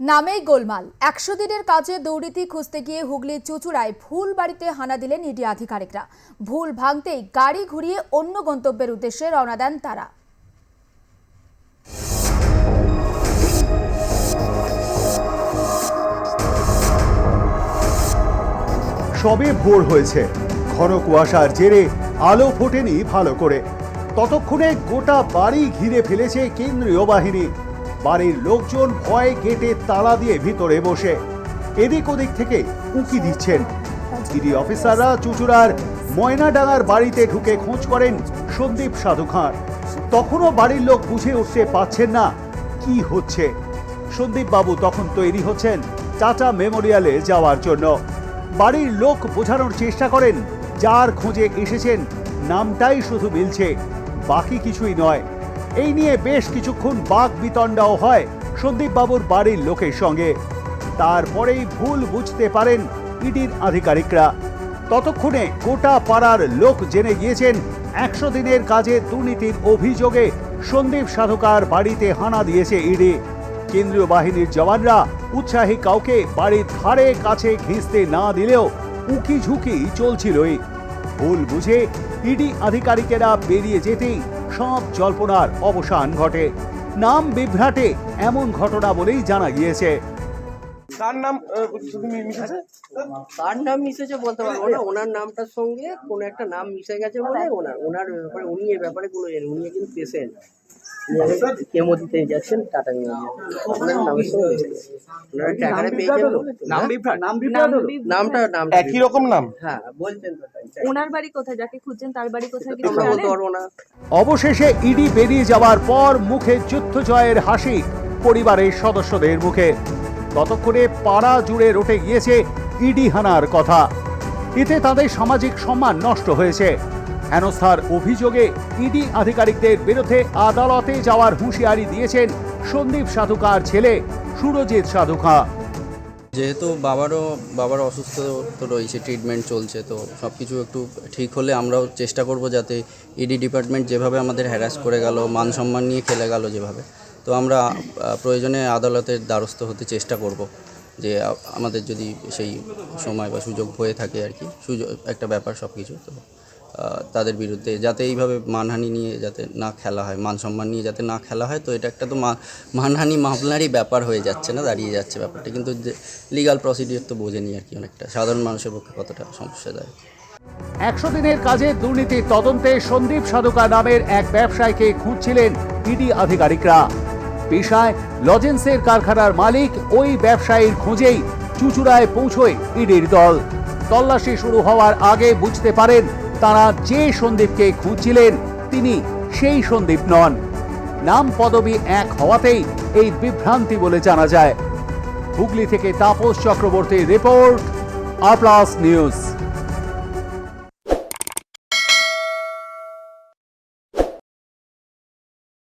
নামেই গোলমাল। একশো দিনের কাজে দৌড়িতি খুঁজতে গিয়ে হুগলির চুচুড়ায় ভুল বাড়িতে হানা দিলেন ইডি আধিকারিকরা। ভুল ভাঙতেই গাড়ি ঘুরিয়ে অন্য গন্তব্যের উদ্দেশ্যে রওনা দেন তারা। সবে ভোর হয়েছে। ঘন কুয়াশার জেরে আলো ফোটেনি ভালো করে। ততক্ষণে গোটা বাড়ি ঘিরে ফেলেছে কেন্দ্রীয় বাহিনী। বাড়ির লোকজন ভয়ে গেটে তালা দিয়ে ভিতরে বসে। এদিক ওদিক থেকে উঁকি দিচ্ছেন। ইডি অফিসাররা চুচুড়ার ময়নাডাঙ্গার বাড়িতে ঢুকে খোঁজ করেন সন্দীপ সাধু খাঁর। তখনও বাড়ির লোক বুঝে উঠতে পারছেন না কি হচ্ছে। সন্দীপ বাবু তখন তৈরি হচ্ছেন টাটা মেমোরিয়ালে যাওয়ার জন্য। বাড়ির লোক বোঝানোর চেষ্টা করেন, যার খোঁজে এসেছেন, নামটাই শুধু মিলছে, বাকি কিছুই নয়। এই নিয়ে বেশ কিছুক্ষণ বাক বিতণ্ডাও হয় সন্দীপ বাবুর বাড়ির লোকের সঙ্গে। তারপরেই ভুল বুঝতে পারেন ইডির আধিকারিকরা। ততক্ষণে গোটা পাড়ার লোক জেনে গিয়েছেন, একশো দিনের কাজে দুর্নীতির অভিযোগে সন্দীপ সাধকার বাড়িতে হানা দিয়েছে ইডি। কেন্দ্রীয় বাহিনীর জওয়ানরা উৎসাহী কাউকে বাড়ির ধারে কাছে ঘিঁচতে না দিলেও উকি ঝুঁকি চলছিলই। ভুল বুঝে ইডি আধিকারিকেরা বেরিয়ে যেতেই সব জল্পনার অবসান ঘটে। নাম বিভ্রাটে এমন ঘটনা বলেই জানা গিয়েছে। কার নাম মিশেছে? কার নাম মিশেছে বলতে পারব না ওনার নামটার সঙ্গে কোনো একটা নাম মিশে গেছে বলে ওনার ওনার ব্যাপারে উনি এ ব্যাপারে কোনো জানেন উনি কিন্তু পেশেন্ট কেমো দিতে যাচ্ছেন টাটা? নাম নামটা নামটা একই রকম নাম? হ্যাঁ বলছেন ওনার বাড়ি কোথায়? যাকে খুঁজছেন তার বাড়ি কোথায় কিছু বলতে পারব না অবশেষে ইডি বেরিয়ে যাওয়ার পর মুখে যুদ্ধ জয়ের হাসি পরিবারের সদস্যদের মুখে। ততক্ষণে পাড়া জুড়ে রটে গিয়েছে ইডি হানার কথা। এতে তাদের সামাজিক সম্মান নষ্ট হয়েছে। হেনস্থার অভিযোগে ইডি আধিকারিকদের বিরুদ্ধে আদালতে যাওয়ার হুঁশিয়ারি দিয়েছেন সন্দীপ সাধুকার ছেলে সুরজিৎ সাধুকা যেহেতু বাবারও বাবার অসুস্থ তো রয়েছে, ট্রিটমেন্ট চলছে, তো সব কিছু একটু ঠিক হলে আমরাও চেষ্টা করব যাতে ইডি ডিপার্টমেন্ট যেভাবে আমাদের হ্যারাস করে গেল, মান সম্মান নিয়ে খেলে গেল যেভাবে। তো আমরা প্রয়োজনে আদালতের দ্বারস্থ হতে চেষ্টা করব যে আমাদের যদি সেই সময় বা সুযোগ হয়ে থাকে আর কি, সুযোগ, একটা ব্যাপার সব কিছু তো তাদের বিরুদ্ধে যাতে এইভাবে মানহানি নিয়ে যাতে না খেলা হয়, মান সম্মান নিয়ে যাতে না খেলা হয়, তো এটা একটা তো মানহানি মামলারই ব্যাপার হয়ে যাচ্ছে না, দাঁড়িয়ে যাচ্ছে ব্যাপারটা। কিন্তু লিগাল প্রসিডিওর তো বোঝেনি আর কি অনেকটা। সাধারণ মানুষের পক্ষে কতটা সমস্যা দেয় একশো দিনের কাজে দুর্নীতির তদন্তে সন্দীপ সাধুকা নামের এক ব্যবসায়ীকে খুঁজছিলেন ইডি আধিকারিকরা। পেশায় লজেন্সের কারখানার মালিক ওই ব্যবসায়ীর খোঁজেই চুচুড়ায় পৌঁছয় ইডির দল। তল্লাশি শুরু হওয়ার আগে বুঝতে পারেন, তারা যে সন্দীপকে খুঁজছিলেন, তিনি সেই সন্দীপ নন। নাম পদবি এক হওয়াতেই এই বিভ্রান্তি বলে জানা যায়। হুগলি থেকে তাপস চক্রবর্তীর রিপোর্ট আর প্লাস নিউজ।